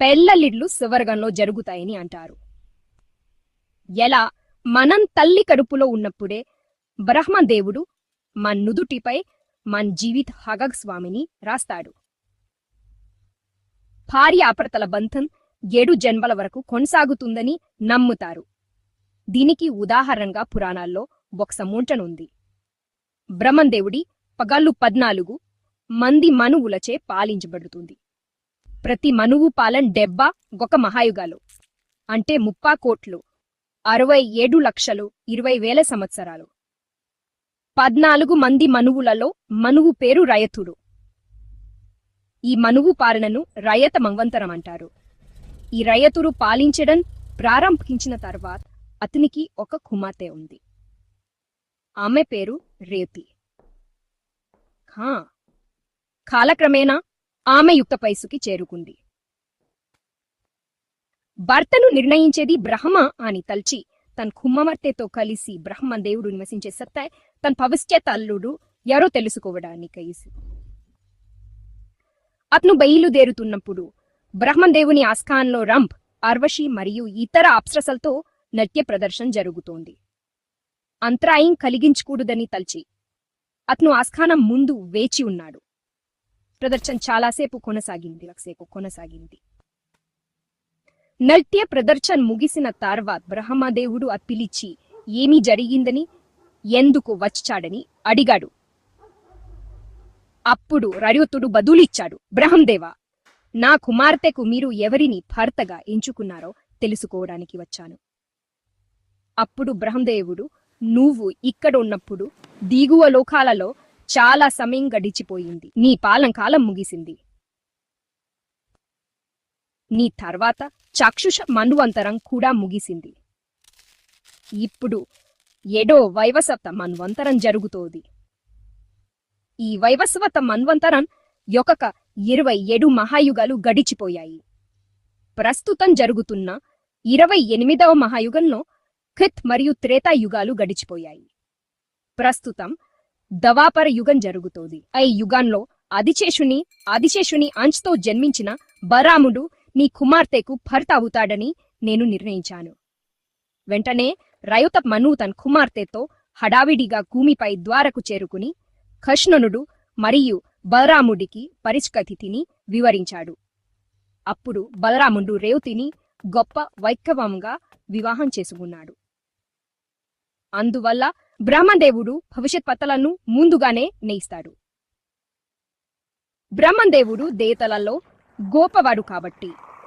పెళ్ళలిడ్లు స్వర్గంలో జరుగుతాయని అంటారు. ఎలా? మనం తల్లి కడుపులో ఉన్నప్పుడే బ్రహ్మదేవుడు మన నుదుటిపై మన జీవిత హగగ్ స్వామిని రాస్తాడు. భార్య అప్రతల బంధం ఏడు జన్మల వరకు కొనసాగుతుందని నమ్ముతారు. దీనికి ఉదాహరణగా పురాణాల్లో ఒక సమూంటనుంది బ్రహ్మదేవుడి పగళ్ళు పద్నాలుగు మంది మనువులచే పాలించబడుతుంది. ప్రతి మనువు పాలన్ డెబ్బ ఒక మహాయుగాలు. అంటే ముప్పా కోట్లు అరవై ఏడు లక్షలు ఇరవై వేల సంవత్సరాలు. పద్నాలుగు మంది మనువులలో మనువు పేరు రయతుడు. ఈ మనువు పాలనను రయత మంవంతరం అంటారు. ఈ రయతుడు పాలించడం ప్రారంభించిన తర్వాత అతనికి ఒక కుమార్తె ఉంది. ఆమె పేరు రేతి. కాలక్రమేణా ఆమె యుక్తపైసుకి చేరుకుంది. భర్తను నిర్ణయించేది బ్రహ్మ అని తల్చి. తన కుమ్మమర్తెతో కలిసి బ్రహ్మ దేవుడు నివసించే సత్తాయ్ తన భవిష్యత్ అల్లుడు ఎవరో తెలుసుకోవడానికి కైసి అతను బయలుదేరుతున్నప్పుడు బ్రహ్మదేవుని ఆస్థానంలో రంప్ అర్వశి మరియు ఇతర అప్సరసలతో నృత్య ప్రదర్శన జరుగుతోంది. అంతరాయం కలిగించకూడదని తల్చి. అతను ఆస్థానం ముందు వేచి ఉన్నాడు. ప్రదర్శన చాలాసేపు కొనసాగింది లక్షసేపు కొనసాగింది. నృత్య ప్రదర్శన ముగిసిన తర్వాత బ్రహ్మదేవుడు ఆ పిలిచి ఏమి జరిగిందని? ఎందుకు వచ్చాడని? అడిగాడు. అప్పుడు రయుతుడు బదులిచ్చాడు బ్రహ్మదేవ నా కుమార్తెకు మీరు ఎవరిని భర్తగా ఎంచుకున్నారో తెలుసుకోవడానికి వచ్చాను. అప్పుడు బ్రహ్మదేవుడు నువ్వు ఇక్కడ ఉన్నప్పుడు దిగువ లోకాలలో చాలా సమయం గడిచిపోయింది. నీ పాలన కాలం ముగిసింది. నీ తర్వాత చక్షుష మన్వంతరం కూడా ముగిసింది. ఇప్పుడు ఏడో వైవసత మన్వంతరం జరుగుతోంది. ఈ వైవస్వత మన్వంతరం యొకక ఇరవై ఏడు మహాయుగాలు గడిచిపోయాయి. ప్రస్తుతం జరుగుతున్న ఇరవై ఎనిమిదవ మహాయుగంలో ఖిత్ మరియు త్రేతాయుగాలు గడిచిపోయాయి. ప్రస్తుతం దవాపర యుగం జరుగుతోంది. ఐ యుగంలో ఆదిశేషుని ఆదిశేషుని అంచుతో జన్మించిన బరాముడు నీ కుమార్తెకు భర్త అవుతాడని నేను నిర్ణయించాను. వెంటనే రయుత మను తన కుమార్తెతో హడావిడిగా భూమిపై ద్వారకు చేరుకుని కృష్ణనుడు మరియు బలరాముడికి పరిష్కతిథిని వివరించాడు. అప్పుడు బలరాముడు రేవతిని గొప్ప వైకవంగా వివాహం చేసుకున్నాడు. అందువల్ల బ్రహ్మదేవుడు భవిష్యత్ పతలను ముందుగానే నేయిస్తాడు. బ్రహ్మదేవుడు దేవతలలో గోపవాడు కాబట్టి.